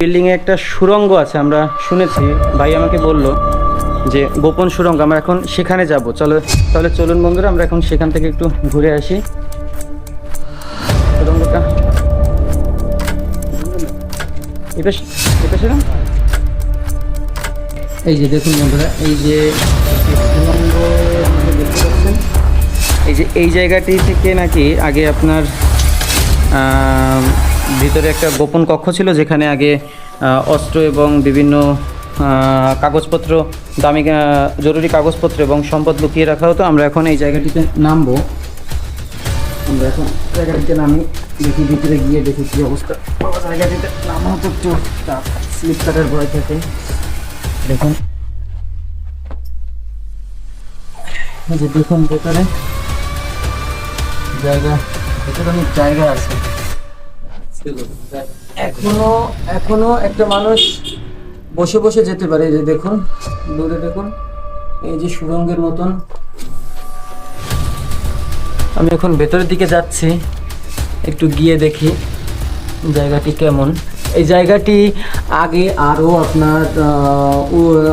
বিল্ডিংয়ে একটা সুরঙ্গ আছে, আমরা শুনেছি, ভাই আমাকে বলল যে গোপন সুরঙ্গ, আমরা এখন সেখানে যাব। চলো, তাহলে চলুন বন্ধুরা, আমরা এখন সেখান থেকে একটু ঘুরে আসি। সুড়ঙ্গটা এপাশ এপাশে না? এই যে দেখুন বন্ধুরা, এই যে পাচ্ছেন। এই যে এই জায়গাটি থেকে নাকি আগে আপনার ভিতরে একটা গোপন কক্ষ ছিল যেখানে আগে অস্ত্র এবং বিভিন্ন কাগজপত্র, দামি জরুরি কাগজপত্র এবং সম্পদ লুকিয়ে রাখা হতো। আমরা এখন এই জায়গাটিতে নামবো। আমরা এখন জায়গাটিতে নামি, দেখি ভিতরে গিয়ে দেখি কী অবস্থা। জায়গাটিতে নামা তো একটু। স্লিপ ভয় থাকে। দেখুন। দেখুন ভেতরে। জায়গা, ভেতরে অনেক জায়গা আছে। এখনও এখনও একটা মানুষ বসে বসে যেতে পারে এই যে দেখুন, দূরে দেখুন, এই যে সুরঙ্গের মতন। আমি এখন ভেতরের দিকে যাচ্ছি, একটু গিয়ে দেখি জায়গাটি কেমন। এই জায়গাটি আগে আরও আপনার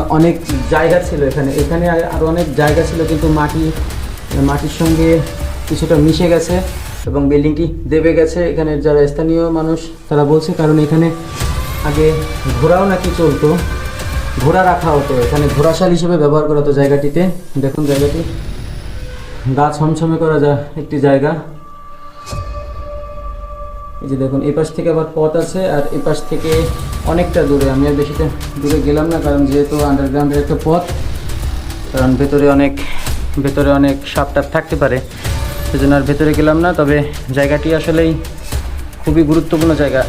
অনেক জায়গা ছিল এখানে। এখানে আর- আরও অনেক জায়গা ছিল, কিন্তু মাটি, মাটির সঙ্গে কিছুটা মিশে গেছে। এবং বিল্ডিংটি দেবে গেছে। এখানে যারা স্থানীয় মানুষ, তারা বলছে কারণ এখানে আগে ঘোড়াও নাকি চলতো, ঘোড়া রাখা হতো। এখানে ঘোড়াশাল হিসেবে ব্যবহার করা হতো জায়গাটিতে। দেখুন জায়গাটি। গা ছমছমে করা যা একটি জায়গা। এই যে দেখুন এই পাশ থেকে আবার পথ আছে, আর এই পাশ থেকে অনেকটা দূরে। আমি আর বেশিটা দূরে গেলাম না, কারণ যেহেতু আন্ডারগ্রাউন্ডের একটা পথ, কারণ ভেতরে অনেক ভেতরে অনেক সাপ টাপ থাকতে পারে। সেজন্য আর ভেতরে গেলাম না তবে জায়গাটি আসলেই খুবই গুরুত্বপূর্ণ জায়গা।